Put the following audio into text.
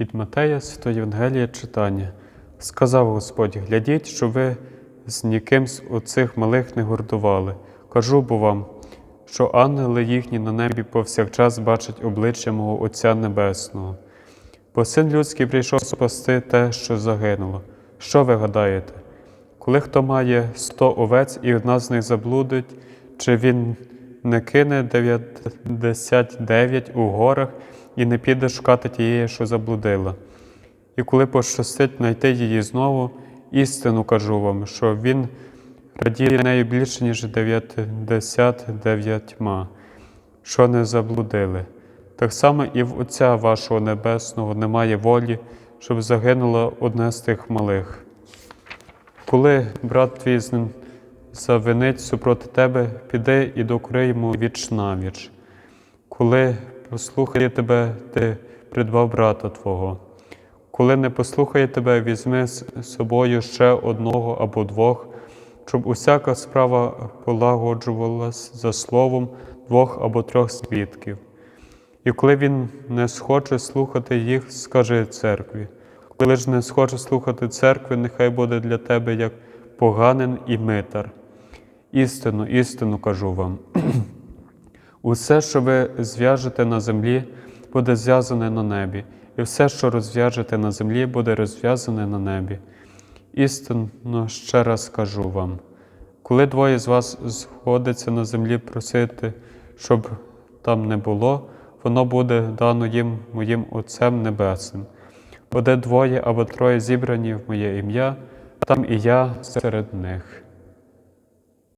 Від Матея Святої Євангелія читання. Сказав Господь: глядіть, що ви з ніким з оцих малих не гордували. Кажу бо вам, що ангели їхні на небі повсякчас бачать обличчя мого Отця Небесного. Бо син людський прийшов спасти те, що загинуло. Що ви гадаєте? Коли хто має сто овець і одна з них заблудить, чи він не кине 99 у горах і не піде шукати тієї, що заблудила? І коли пощастить знайти її знову, істину кажу вам, що він радіє нею більше, ніж 99, що не заблудили. Так само і в Отця вашого Небесного немає волі, щоб загинуло одне з тих малих. Коли брат твій завинить супроти тебе, піди і докори йому віч навіч. Коли послухає тебе, ти придбав брата твого. Коли не послухає тебе, візьми з собою ще одного або двох, щоб усяка справа полагоджувалась за словом двох або трьох свідків. І коли він не схоче слухати їх, скажи церкві. Коли ж не схоче слухати церкви, нехай буде для тебе як поганин і митар. Істину, істину кажу вам. Усе, що ви зв'яжете на землі, буде зв'язане на небі, і все, що розв'яжете на землі, буде розв'язане на небі. Істинно ще раз кажу вам: коли двоє з вас зходиться на землі просити, щоб там не було, воно буде дано їм моїм Отцем Небесним. Буде двоє або троє зібрані в моє ім'я, там і я серед них.